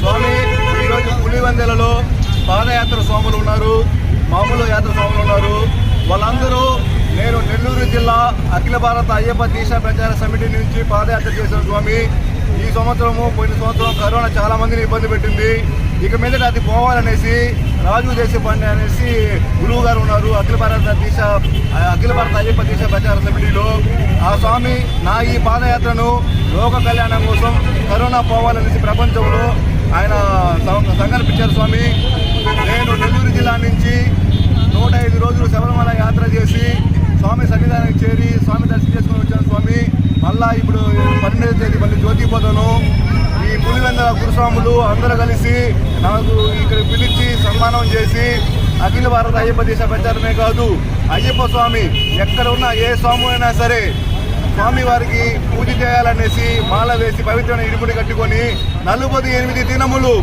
స్వామి ఈరోజు పులివెందెలలో పాదయాత్ర స్వాములు ఉన్నారు మామూలు యాత్ర స్వాములు ఉన్నారు. వాళ్ళందరూ నేను నెల్లూరు జిల్లా అఖిల భారత అయ్యప్ప దీక్ష ప్రచార సమితి నుంచి పాదయాత్ర చేశాను స్వామి. ఈ సంవత్సరము పోయిన సంవత్సరం కరోనా చాలామందిని ఇబ్బంది పెట్టింది. ఇక మీద అది పోవాలనేసి రాజు దేశపాండే అనేసి గురువు గారు ఉన్నారు. అఖిల భారత దీశ అఖిల భారత అయ్యప్ప దీశ ప్రచార సమితిలో. ఆ స్వామి నా ఈ పాదయాత్రను లోక కళ్యాణం కోసం కరోనా పోవాలనేసి ప్రపంచంలో ఆయన సంకల్పించారు స్వామి. నేను నెల్లూరు జిల్లా నుంచి నూట ఐదు రోజులు శబరిమల యాత్ర చేసి స్వామి సన్నిధానానికి చేరి స్వామి దర్శనం చేసుకుని వచ్చాను స్వామి. మళ్ళా ఇప్పుడు పన్నెండవ తేదీ మళ్ళీ జ్యోతిపోతాను పులివెంద గురుస్వాములు అందరూ కలిసి నాకు ఇక్కడ పిలిచి సన్మానం చేసి అఖిల భారత అయ్యప్ప దేశ ప్రచారమే కాదు. అయ్యప్ప స్వామి ఎక్కడ ఉన్న ఏ స్వామి అయినా సరే స్వామి వారికి పూజ చేయాలనేసి మాల వేసి పవిత్రమైన ఇరుముడి కట్టుకొని నలుపది ఎనిమిది దినములు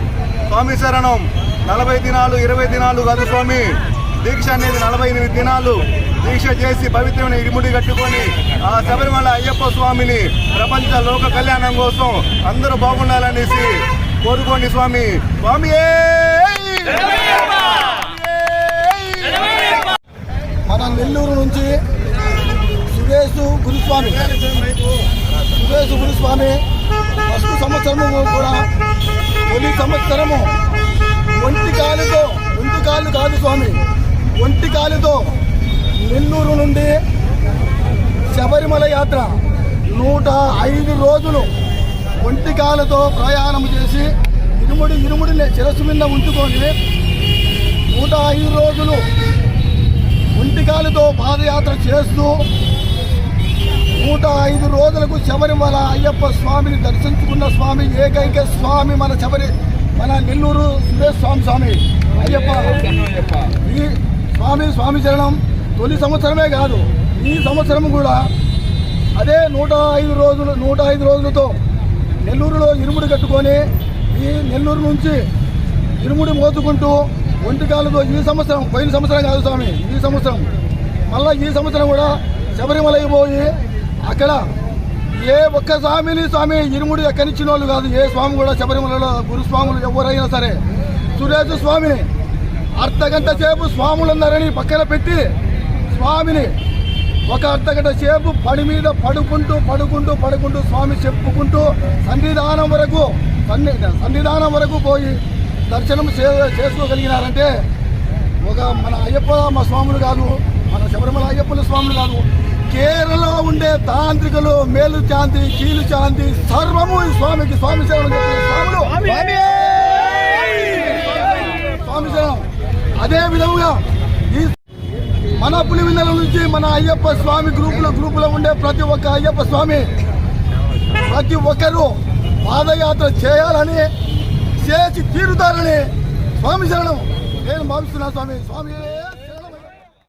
స్వామి శరణం. నలభై దినాలు ఇరవై దినాలు కాదు స్వామి. దీక్ష అనేది నలభై ఎనిమిది దినాలు దీక్ష చేసి పవిత్రమైన ఇరుముడి కట్టుకొని ఆ శబరిమల అయ్యప్ప స్వామిని ప్రపంచ లోక కళ్యాణం కోసం అందరూ బాగుండాలనేసి కోరుకోండి స్వామి. స్వామి మన నెల్లూరు నుంచి సురేష్ గురుస్వామి. సురేష్ గురుస్వామి ఫస్ట్ సంవత్సరము కూడా తొలి సంవత్సరము ఒంటి కాలుతో ఒంటి కాలు కాదు స్వామి. ఒంటి కాలుతో నెల్లూరు నుండి శబరిమల యాత్ర నూట ఐదు రోజులు ఒంటి కాలుతో ప్రయాణం చేసి ఇరుముడి ఇరుముడిని చిరసు మీద ఉంచుకొని నూట ఐదు రోజులు ఒంటికాలతో పాదయాత్ర చేస్తూ నూట ఐదు రోజులకు శబరిమల అయ్యప్ప స్వామిని దర్శించుకున్న స్వామి ఏకైక స్వామి మన శబరి మన నెల్లూరు సురేష్ స్వామి స్వామి అయ్యప్ప స్వామి స్వామి చరణం తొలి సంవత్సరమే కాదు ఈ సంవత్సరం కూడా అదే నూట ఐదు రోజులు నూట ఐదు రోజులతో నెల్లూరులో ఇరుముడి కట్టుకొని ఈ నెల్లూరు నుంచి ఇరుముడి మోసుకుంటూ ఒంటికాలతో ఈ సంవత్సరం పోయిన సంవత్సరం కాదు స్వామి ఈ సంవత్సరం. మళ్ళీ ఈ సంవత్సరం కూడా శబరిమలకి పోయి అక్కడ ఏ ఒక్క స్వామిని స్వామి ఇరుముడి ఎక్కనిచ్చిన వాళ్ళు కాదు ఏ స్వామి కూడా శబరిమలలో గురుస్వాములు ఎవరైనా సరే. సురేష్ స్వామిని అర్ధ గంట సేపు స్వాములు ఉన్నారని పక్కన పెట్టి స్వామిని ఒక అర్ధగంట సేపు పడి మీద పడుకుంటూ పడుకుంటూ పడుకుంటూ స్వామి చెప్పుకుంటూ సన్నిధానం వరకు సన్ని సన్నిధానం వరకు పోయి దర్శనం చే చేసుకోగలిగినారంటే ఒక మన అయ్యప్ప మా స్వాములు కాదు మన శబరిమల అయ్యప్పల స్వాములు కాదు కేరళలో ఉండే తాంత్రికులు మేలు శాంతి కీలు శాంతి సర్వము ఈ స్వామికి స్వామి సేవలు స్వాములు. స్వామి శరణం. అదే విధముగా ఈ మన పులివెందుల నుంచి మన అయ్యప్ప స్వామి గ్రూపులో గ్రూపులో ఉండే ప్రతి ఒక్క అయ్యప్ప స్వామి ప్రతి ఒక్కరూ పాదయాత్ర చేయాలని చేసి తీరుతారని స్వామి శరణం. నేను భావిస్తున్నా స్వామి. స్వామి